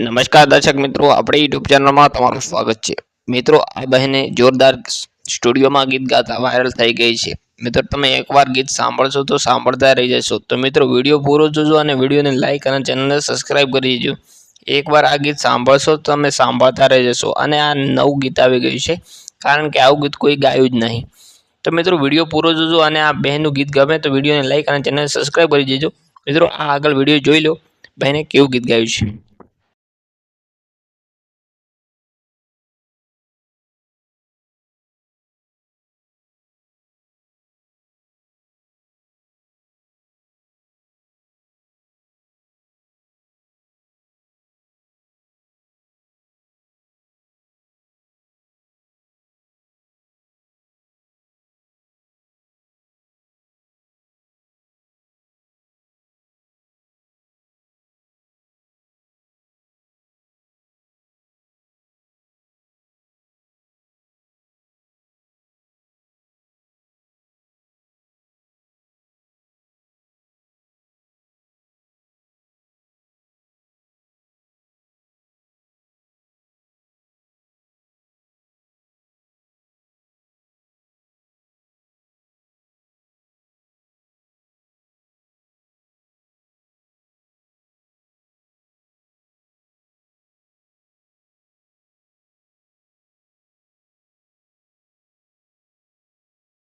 નમસ્કાર દર્શક મિત્રો, આપણી યુટ્યુબ ચેનલમાં તમારું સ્વાગત છે. મિત્રો, આ બહેને જોરદાર સ્ટુડિયોમાં ગીત ગાતા વાયરલ થઈ ગઈ છે. મિત્રો, તમે એકવાર ગીત સાંભળશો તો સાંભળતા રહી જશો તો મિત્રો, વીડિયો પૂરો જોજો અને વિડીયોને લાઇક અને ચેનલને સબસ્ક્રાઈબ કરી દેજો. એકવાર આ ગીત સાંભળશો તો તમે સાંભળતા રહી જશો અને આ નવું ગીત આવી ગયું છે. કારણ કે આવું ગીત કોઈ ગાયું જ નહીં. તો મિત્રો, વીડિયો પૂરો જોજો અને આ બહેનનું ગીત ગમે તો વિડીયોને લાઇક અને ચેનલને સબસ્ક્રાઈબ કરી દેજો. મિત્રો, આ આગળ વીડિયો જોઈ લો. બહેને કેવું ગીત ગાયું છે?